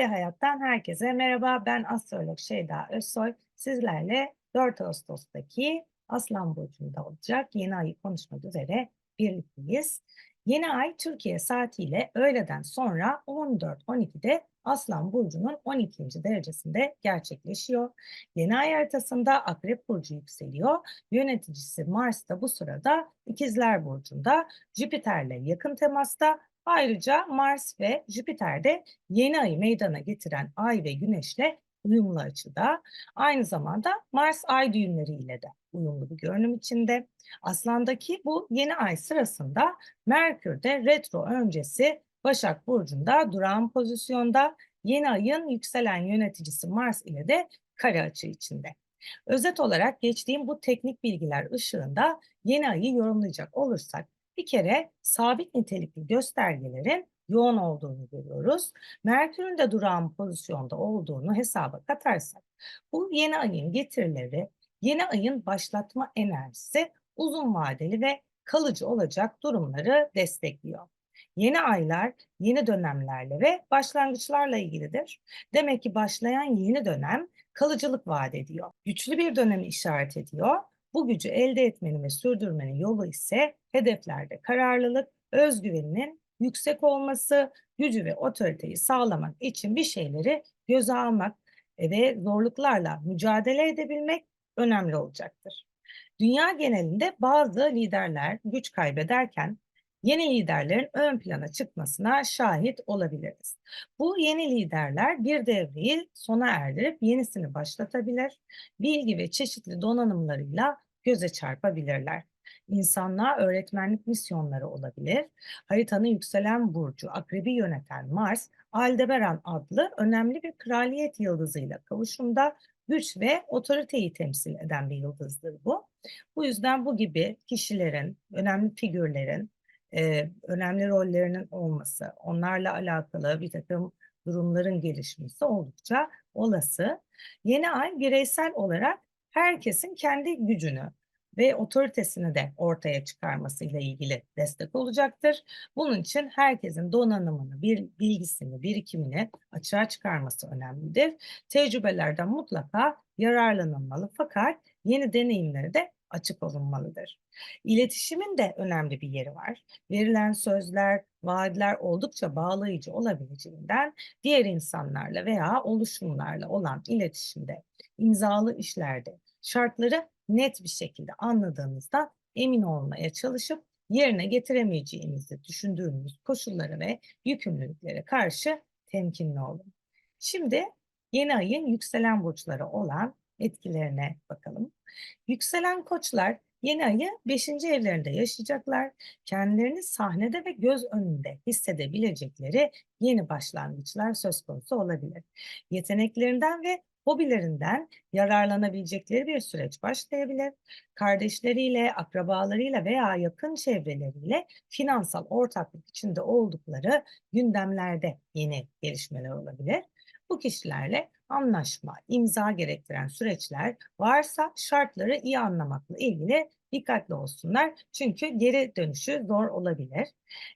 Ülke Hayat'tan herkese merhaba. Ben astrolog Şeyda Özsoy. Sizlerle 4 Ağustos'taki Aslan Burcu'nda olacak yeni ayı konuşmak üzere birlikteyiz. Yeni ay Türkiye saatiyle öğleden sonra 14-12'de Aslan Burcu'nun 12. derecesinde gerçekleşiyor. Yeni ay haritasında Akrep Burcu yükseliyor. Yöneticisi Mars da bu sırada İkizler Burcu'nda Jüpiter'le yakın temasta Ayrıca Mars ve Jüpiter de yeni ayı meydana getiren Ay ve Güneş'le uyumlu açıda. Aynı zamanda Mars ay düğümleriyle de uyumlu bir görünüm içinde. Aslandaki bu yeni ay sırasında Merkür de retro öncesi Başak Burcu'nda duran pozisyonda yeni ayın yükselen yöneticisi Mars ile de kare açı içinde. Özet olarak geçtiğim bu teknik bilgiler ışığında yeni ayı yorumlayacak olursak bir kere sabit nitelikli göstergelerin yoğun olduğunu görüyoruz. Merkür'ün de durağan pozisyonda olduğunu hesaba katarsak bu yeni ayın getirileri, yeni ayın başlatma enerjisi uzun vadeli ve kalıcı olacak durumları destekliyor. Yeni aylar yeni dönemlerle ve başlangıçlarla ilgilidir. Demek ki başlayan yeni dönem kalıcılık vaat ediyor. Güçlü bir dönemi işaret ediyor bu gücü elde etmenin ve sürdürmenin yolu ise hedeflerde kararlılık, özgüveninin yüksek olması, gücü ve otoriteyi sağlamak için bir şeyleri göze almak ve zorluklarla mücadele edebilmek önemli olacaktır. Dünya genelinde bazı liderler güç kaybederken yeni liderlerin ön plana çıkmasına şahit olabiliriz. Bu yeni liderler bir devreyi sona erdirip yenisini başlatabilir, bilgi ve çeşitli donanımlarıyla göze çarpabilirler. İnsanlığa öğretmenlik misyonları olabilir. Haritanın yükselen burcu, akrebi yöneten Mars, Aldebaran adlı önemli bir kraliyet yıldızıyla kavuşumda güç ve otoriteyi temsil eden bir yıldızdır bu. Bu yüzden bu gibi kişilerin, önemli figürlerin e, önemli rollerinin olması, onlarla alakalı bir takım durumların gelişmesi oldukça olası. Yeni ay bireysel olarak herkesin kendi gücünü ve otoritesini de ortaya çıkarmasıyla ilgili destek olacaktır. Bunun için herkesin donanımını, bir bilgisini, birikimini açığa çıkarması önemlidir. Tecrübelerden mutlaka yararlanılmalı fakat yeni deneyimleri de açık olunmalıdır. İletişimin de önemli bir yeri var. Verilen sözler, vaatler oldukça bağlayıcı olabileceğinden diğer insanlarla veya oluşumlarla olan iletişimde, imzalı işlerde şartları net bir şekilde anladığınızda emin olmaya çalışıp yerine getiremeyeceğinizi düşündüğünüz koşullara ve yükümlülüklere karşı temkinli olun. Şimdi yeni ayın yükselen burçları olan etkilerine bakalım. Yükselen koçlar yeni ayı 5. evlerinde yaşayacaklar. Kendilerini sahnede ve göz önünde hissedebilecekleri yeni başlangıçlar söz konusu olabilir. Yeteneklerinden ve hobilerinden yararlanabilecekleri bir süreç başlayabilir. Kardeşleriyle, akrabalarıyla veya yakın çevreleriyle finansal ortaklık içinde oldukları gündemlerde yeni gelişmeler olabilir. Bu kişilerle anlaşma, imza gerektiren süreçler varsa şartları iyi anlamakla ilgili dikkatli olsunlar. Çünkü geri dönüşü zor olabilir.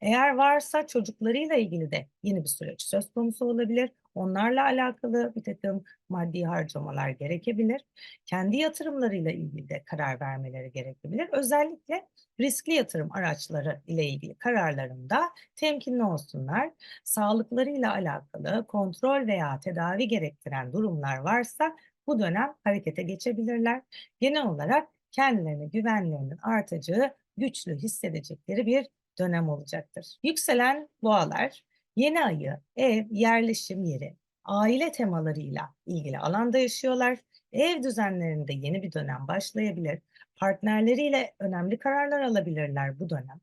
Eğer varsa çocuklarıyla ilgili de yeni bir süreç söz konusu olabilir. Onlarla alakalı bir takım maddi harcamalar gerekebilir. Kendi yatırımlarıyla ilgili de karar vermeleri gerekebilir. Özellikle riskli yatırım araçları ile ilgili kararlarında temkinli olsunlar. Sağlıklarıyla alakalı kontrol veya tedavi gerektiren durumlar varsa bu dönem harekete geçebilirler. Genel olarak kendilerine güvenlerinin artacağı, güçlü hissedecekleri bir dönem olacaktır. Yükselen boğalar Yeni ayı, ev, yerleşim yeri, aile temalarıyla ilgili alanda yaşıyorlar. Ev düzenlerinde yeni bir dönem başlayabilir. Partnerleriyle önemli kararlar alabilirler bu dönem.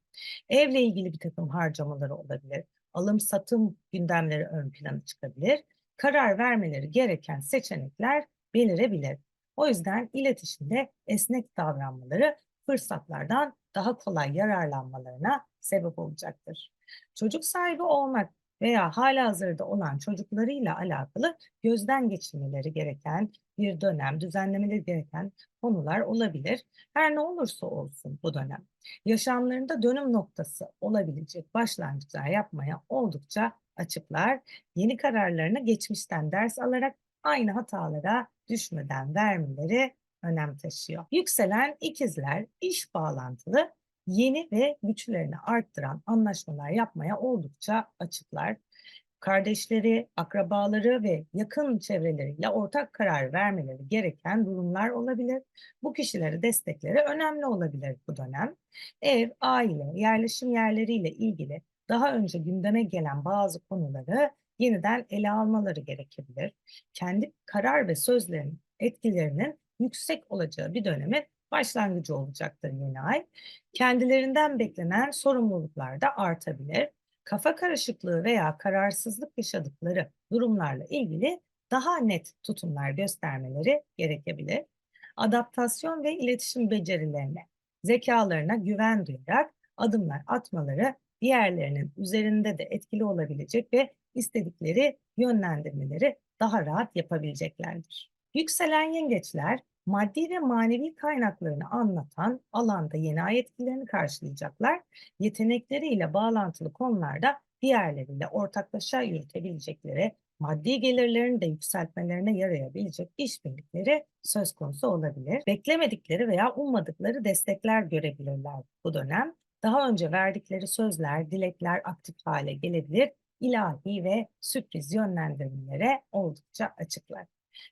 Evle ilgili bir takım harcamaları olabilir. Alım satım gündemleri ön plana çıkabilir. Karar vermeleri gereken seçenekler belirebilir. O yüzden iletişimde esnek davranmaları fırsatlardan daha kolay yararlanmalarına sebep olacaktır. Çocuk sahibi olmak veya halihazırda olan çocuklarıyla alakalı gözden geçirmeleri gereken bir dönem, düzenlemeleri gereken konular olabilir. Her ne olursa olsun bu dönem yaşamlarında dönüm noktası olabilecek başlangıçlar yapmaya oldukça açıklar. Yeni kararlarını geçmişten ders alarak aynı hatalara düşmeden vermeleri önem taşıyor. Yükselen ikizler iş bağlantılı yeni ve güçlerini arttıran anlaşmalar yapmaya oldukça açıklar. Kardeşleri, akrabaları ve yakın çevreleriyle ortak karar vermeleri gereken durumlar olabilir. Bu kişileri destekleri önemli olabilir bu dönem. Ev, aile, yerleşim yerleriyle ilgili daha önce gündeme gelen bazı konuları yeniden ele almaları gerekebilir. Kendi karar ve sözlerinin etkilerinin yüksek olacağı bir dönemin başlangıcı olacaktır yeni ay. Kendilerinden beklenen sorumluluklar da artabilir. Kafa karışıklığı veya kararsızlık yaşadıkları durumlarla ilgili daha net tutumlar göstermeleri gerekebilir. Adaptasyon ve iletişim becerilerine, zekalarına güven duyarak adımlar atmaları diğerlerinin üzerinde de etkili olabilecek ve istedikleri yönlendirmeleri daha rahat yapabileceklerdir. Yükselen yengeçler maddi ve manevi kaynaklarını anlatan alanda yeni ay etkilerini karşılayacaklar. Yetenekleriyle bağlantılı konularda diğerleriyle ortaklaşa yürütebilecekleri, maddi gelirlerini de yükseltmelerine yarayabilecek işbirlikleri söz konusu olabilir. Beklemedikleri veya ummadıkları destekler görebilirler bu dönem. Daha önce verdikleri sözler, dilekler aktif hale gelebilir. İlahi ve sürpriz yönlendirmelere oldukça açıklar.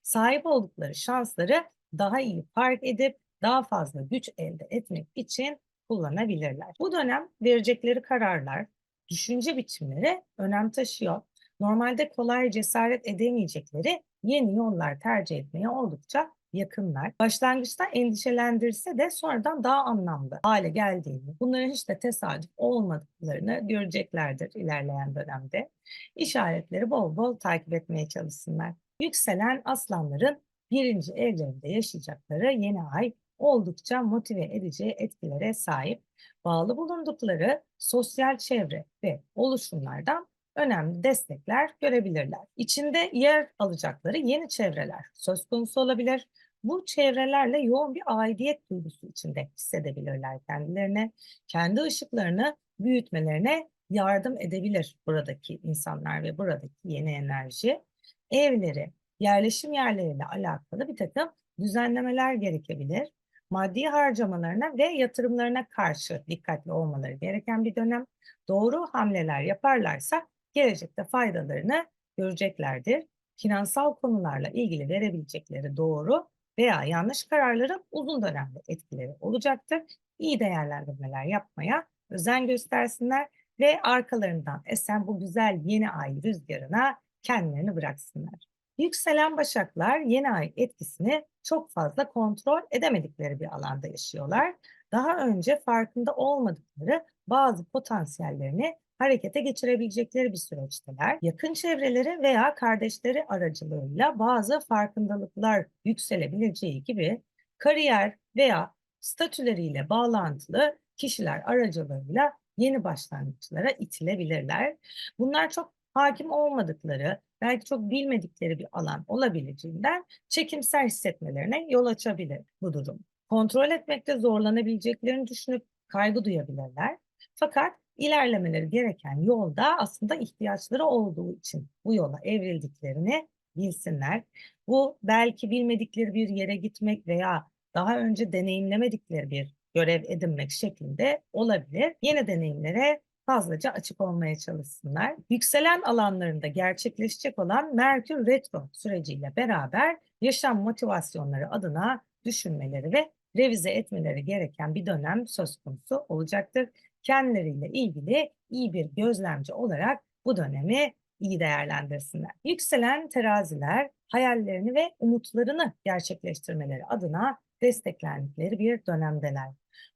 Sahip oldukları şansları daha iyi fark edip daha fazla güç elde etmek için kullanabilirler. Bu dönem verecekleri kararlar, düşünce biçimleri önem taşıyor. Normalde kolay cesaret edemeyecekleri yeni yollar tercih etmeye oldukça yakınlar. Başlangıçta endişelendirse de sonradan daha anlamlı hale geldiğini, bunların hiç de tesadüf olmadıklarını göreceklerdir ilerleyen dönemde. İşaretleri bol bol takip etmeye çalışsınlar. Yükselen aslanların birinci evlerinde yaşayacakları yeni ay oldukça motive edici etkilere sahip. Bağlı bulundukları sosyal çevre ve oluşumlardan önemli destekler görebilirler. İçinde yer alacakları yeni çevreler söz konusu olabilir. Bu çevrelerle yoğun bir aidiyet duygusu içinde hissedebilirler kendilerine. Kendi ışıklarını büyütmelerine yardım edebilir buradaki insanlar ve buradaki yeni enerji. Evleri, yerleşim yerleriyle alakalı bir takım düzenlemeler gerekebilir. Maddi harcamalarına ve yatırımlarına karşı dikkatli olmaları gereken bir dönem. Doğru hamleler yaparlarsa gelecekte faydalarını göreceklerdir. Finansal konularla ilgili verebilecekleri doğru veya yanlış kararların uzun dönemde etkileri olacaktır. İyi değerlendirmeler yapmaya özen göstersinler ve arkalarından esen bu güzel yeni ay rüzgarına kendilerini bıraksınlar. Yükselen başaklar yeni ay etkisini çok fazla kontrol edemedikleri bir alanda yaşıyorlar. Daha önce farkında olmadıkları bazı potansiyellerini harekete geçirebilecekleri bir süreçteler. Yakın çevreleri veya kardeşleri aracılığıyla bazı farkındalıklar yükselebileceği gibi kariyer veya statüleriyle bağlantılı kişiler aracılığıyla yeni başlangıçlara itilebilirler. Bunlar çok hakim olmadıkları, belki çok bilmedikleri bir alan olabileceğinden çekimser hissetmelerine yol açabilir bu durum. Kontrol etmekte zorlanabileceklerini düşünüp kaygı duyabilirler. Fakat ilerlemeleri gereken yolda aslında ihtiyaçları olduğu için bu yola evrildiklerini bilsinler. Bu belki bilmedikleri bir yere gitmek veya daha önce deneyimlemedikleri bir görev edinmek şeklinde olabilir. Yeni deneyimlere fazlaca açık olmaya çalışsınlar. Yükselen alanlarında gerçekleşecek olan Merkür Retro süreciyle beraber yaşam motivasyonları adına düşünmeleri ve revize etmeleri gereken bir dönem söz konusu olacaktır. Kendileriyle ilgili iyi bir gözlemci olarak bu dönemi iyi değerlendirsinler. Yükselen teraziler hayallerini ve umutlarını gerçekleştirmeleri adına desteklendikleri bir dönemdeler.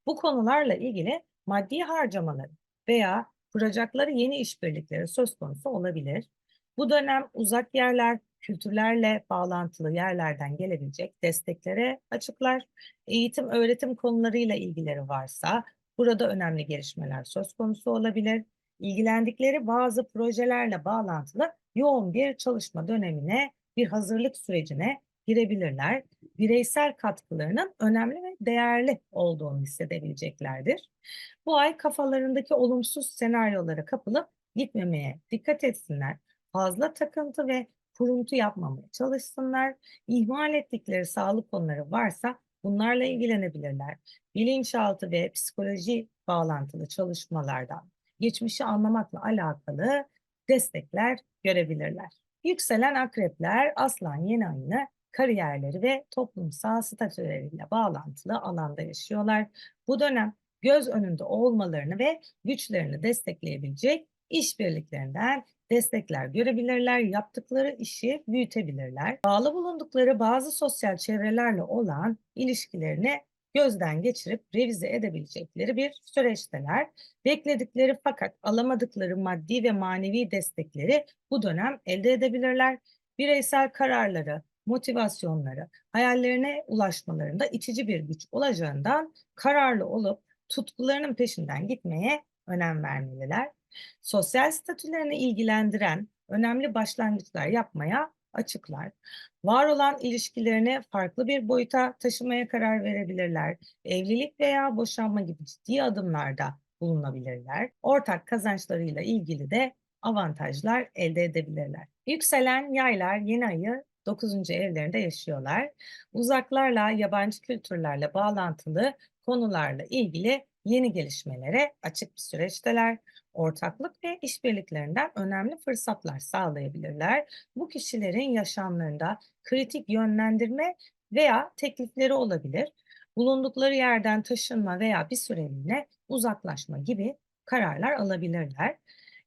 Bu konularla ilgili maddi harcamaları veya kuracakları yeni işbirlikleri söz konusu olabilir. Bu dönem uzak yerler, kültürlerle bağlantılı yerlerden gelebilecek desteklere açıklar. Eğitim, öğretim konularıyla ilgileri varsa burada önemli gelişmeler söz konusu olabilir. İlgilendikleri bazı projelerle bağlantılı yoğun bir çalışma dönemine, bir hazırlık sürecine girebilirler. Bireysel katkılarının önemli ve değerli olduğunu hissedebileceklerdir. Bu ay kafalarındaki olumsuz senaryolara kapılıp gitmemeye dikkat etsinler. Fazla takıntı ve kuruntu yapmamaya çalışsınlar. İhmal ettikleri sağlık konuları varsa bunlarla ilgilenebilirler. Bilinçaltı ve psikoloji bağlantılı çalışmalardan geçmişi anlamakla alakalı destekler görebilirler. Yükselen akrepler aslan yeni ayını kariyerleri ve toplumsal statüleriyle bağlantılı alanda yaşıyorlar. Bu dönem göz önünde olmalarını ve güçlerini destekleyebilecek işbirliklerinden destekler görebilirler, yaptıkları işi büyütebilirler. Bağlı bulundukları bazı sosyal çevrelerle olan ilişkilerini gözden geçirip revize edebilecekleri bir süreçteler. Bekledikleri fakat alamadıkları maddi ve manevi destekleri bu dönem elde edebilirler. Bireysel kararları, motivasyonları, hayallerine ulaşmalarında itici bir güç olacağından kararlı olup tutkularının peşinden gitmeye önem vermeliler. Sosyal statülerini ilgilendiren önemli başlangıçlar yapmaya açıklar. Var olan ilişkilerini farklı bir boyuta taşımaya karar verebilirler. Evlilik veya boşanma gibi ciddi adımlarda bulunabilirler. Ortak kazançlarıyla ilgili de avantajlar elde edebilirler. Yükselen yaylar yeni ayı 9. evlerinde yaşıyorlar. Uzaklarla, yabancı kültürlerle bağlantılı konularla ilgili yeni gelişmelere açık bir süreçteler. Ortaklık ve işbirliklerinden önemli fırsatlar sağlayabilirler. Bu kişilerin yaşamlarında kritik yönlendirme veya teklifleri olabilir. Bulundukları yerden taşınma veya bir süreliğine uzaklaşma gibi kararlar alabilirler.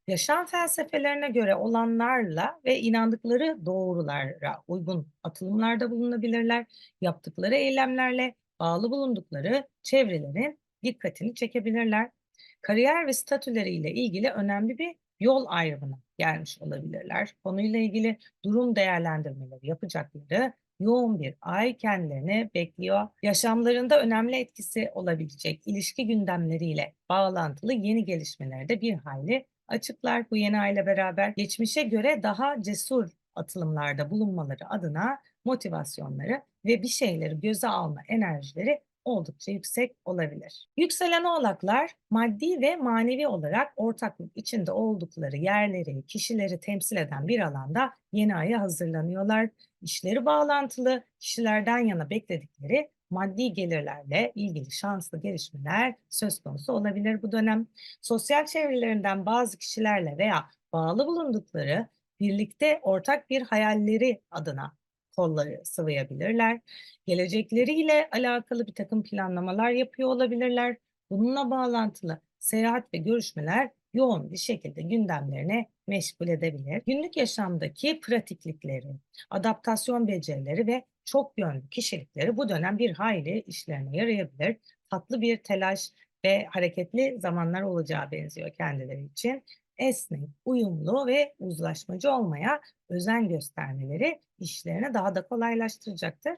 Yaşam felsefelerine göre olanlarla ve inandıkları doğrulara uygun atılımlarda bulunabilirler. Yaptıkları eylemlerle bağlı bulundukları çevrelerin dikkatini çekebilirler. Kariyer ve statüleriyle ilgili önemli bir yol ayrımına gelmiş olabilirler. Konuyla ilgili durum değerlendirmeleri yapacakları yoğun bir ay kendilerini bekliyor. Yaşamlarında önemli etkisi olabilecek ilişki gündemleriyle bağlantılı yeni gelişmeleri de bir hayli açıklar. Bu yeni ayla beraber geçmişe göre daha cesur atılımlarda bulunmaları adına motivasyonları ve bir şeyleri göze alma enerjileri oldukça yüksek olabilir. Yükselen oğlaklar maddi ve manevi olarak ortaklık içinde oldukları yerleri, kişileri temsil eden bir alanda yeni aya hazırlanıyorlar. İşleri bağlantılı kişilerden yana bekledikleri maddi gelirlerle ilgili şanslı gelişmeler söz konusu olabilir bu dönem. Sosyal çevrelerinden bazı kişilerle veya bağlı bulundukları birlikte ortak bir hayalleri adına kolları sıvayabilirler. Gelecekleriyle alakalı bir takım planlamalar yapıyor olabilirler. Bununla bağlantılı seyahat ve görüşmeler yoğun bir şekilde gündemlerine meşgul edebilir. Günlük yaşamdaki pratiklikleri, adaptasyon becerileri ve çok yönlü kişilikleri bu dönem bir hayli işlerine yarayabilir. Tatlı bir telaş ve hareketli zamanlar olacağı benziyor kendileri için esnek, uyumlu ve uzlaşmacı olmaya özen göstermeleri işlerini daha da kolaylaştıracaktır.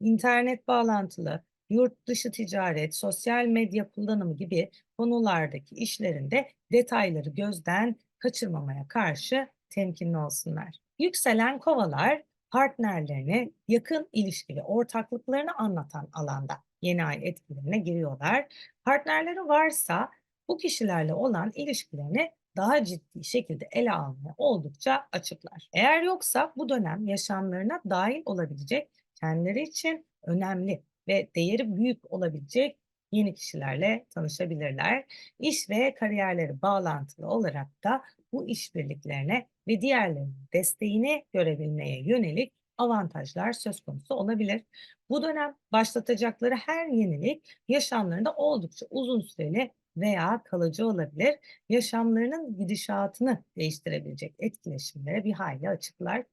İnternet bağlantılı, yurt dışı ticaret, sosyal medya kullanımı gibi konulardaki işlerinde detayları gözden kaçırmamaya karşı temkinli olsunlar. Yükselen kovalar partnerlerini yakın ilişki ve ortaklıklarını anlatan alanda yeni ay etkilerine giriyorlar. Partnerleri varsa bu kişilerle olan ilişkilerini daha ciddi şekilde ele almaya oldukça açıklar. Eğer yoksa bu dönem yaşamlarına dahil olabilecek kendileri için önemli ve değeri büyük olabilecek yeni kişilerle tanışabilirler. İş ve kariyerleri bağlantılı olarak da bu işbirliklerine ve diğerlerinin desteğini görebilmeye yönelik avantajlar söz konusu olabilir. Bu dönem başlatacakları her yenilik yaşamlarında oldukça uzun süreli veya kalıcı olabilir. Yaşamlarının gidişatını değiştirebilecek etkileşimlere bir hayli açıklar.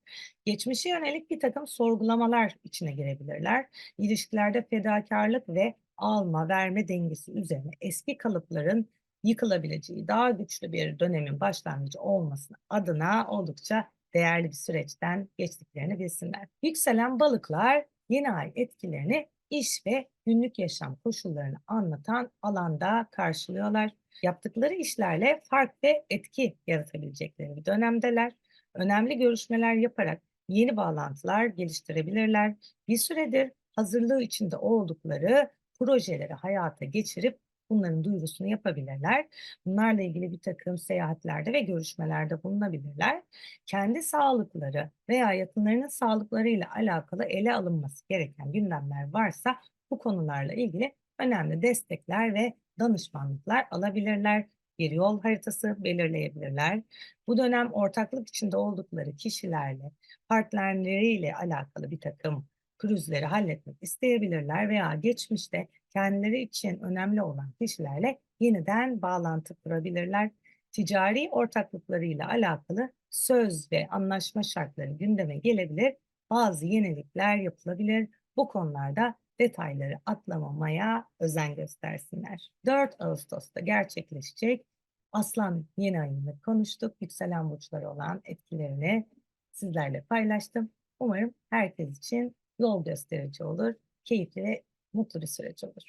Geçmişe yönelik bir takım sorgulamalar içine girebilirler. İlişkilerde fedakarlık ve alma verme dengesi üzerine eski kalıpların yıkılabileceği daha güçlü bir dönemin başlangıcı olmasına adına oldukça değerli bir süreçten geçtiklerini bilsinler. Yükselen balıklar yeni ay etkilerini iş ve günlük yaşam koşullarını anlatan alanda karşılıyorlar. Yaptıkları işlerle fark ve etki yaratabilecekleri bir dönemdeler. Önemli görüşmeler yaparak yeni bağlantılar geliştirebilirler. Bir süredir hazırlığı içinde oldukları projeleri hayata geçirip bunların duyurusunu yapabilirler. Bunlarla ilgili bir takım seyahatlerde ve görüşmelerde bulunabilirler. Kendi sağlıkları veya yakınlarının sağlıklarıyla alakalı ele alınması gereken gündemler varsa bu konularla ilgili önemli destekler ve danışmanlıklar alabilirler. Bir yol haritası belirleyebilirler. Bu dönem ortaklık içinde oldukları kişilerle, partnerleriyle alakalı bir takım pürüzleri halletmek isteyebilirler veya geçmişte kendileri için önemli olan kişilerle yeniden bağlantı kurabilirler. Ticari ortaklıklarıyla alakalı söz ve anlaşma şartları gündeme gelebilir. Bazı yenilikler yapılabilir. Bu konularda detayları atlamamaya özen göstersinler. 4 Ağustos'ta gerçekleşecek Aslan yeni ayını konuştuk. Yükselen burçları olan etkilerini sizlerle paylaştım. Umarım herkes için yol gösterici olur, keyifli ve mutlu bir süreç olur.